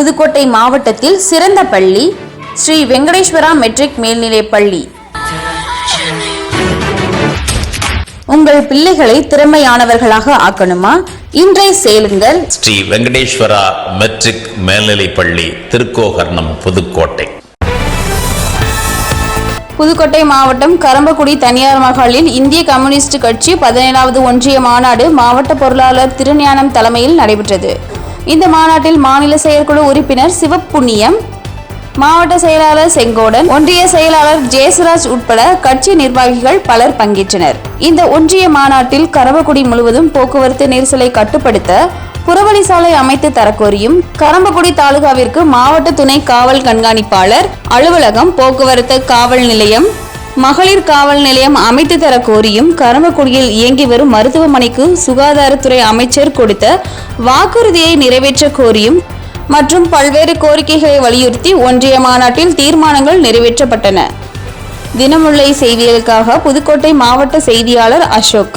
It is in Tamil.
புதுக்கோட்டை மாவட்டத்தில் சிறந்த பள்ளி ஸ்ரீ வெங்கடேஸ்வரா மெட்ரிக் மேல்நிலைப் பள்ளி. உங்கள் பிள்ளைகளை திறமையானவர்களாக ஆக்கணுமா? இன்றை சேலுங்கள். ஸ்ரீ வெங்கடேஸ்வரா மெட்ரிக் மேல்நிலைப் பள்ளி திருக்கோகர்ணம் புதுக்கோட்டை. புதுக்கோட்டை மாவட்டம் கரம்பக்குடி தனியார் மகாலில் இந்திய கம்யூனிஸ்ட் கட்சி பதினேழாவது ஒன்றிய மாநாடு மாவட்ட பொருளாளர் திருஞானம் தலைமையில் நடைபெற்றது. இந்த மாநாட்டில் மாநில செயற்குழு உறுப்பினர் சிவப்புண்ணியம் மாவட்ட செயலாளர் செங்கோடன் ஒன்றிய செயலாளர் ஜெயசுராஜ் உட்பட கட்சி நிர்வாகிகள் பலர் பங்கேற்றனர். இந்த ஒன்றிய மாநாட்டில் கரம்பக்குடி முழுவதும் போக்குவரத்து நெரிசலை கட்டுப்படுத்த புறவழி சாலை அமைத்து தரக்கோரியும் கரம்பக்குடி தாலுகாவிற்கு மாவட்ட துணை காவல் கண்காணிப்பாளர் அலுவலகம் போக்குவரத்து காவல் நிலையம் மகளிர் காவல் நிலையம் அமைத்து தர கோரியும் கருமக்குடியில் இயங்கி வரும் மருத்துவமனைக்கு சுகாதாரத்துறை அமைச்சர் கொடுத்த வாக்குறுதியை நிறைவேற்ற கோரியும் மற்றும் பல்வேறு கோரிக்கைகளை வலியுறுத்தி ஒன்றிய மாநாட்டில் தீர்மானங்கள் நிறைவேற்றப்பட்டன. தினமுல்லை செய்திகளுக்காக புதுக்கோட்டை மாவட்ட செய்தியாளர் அசோக்.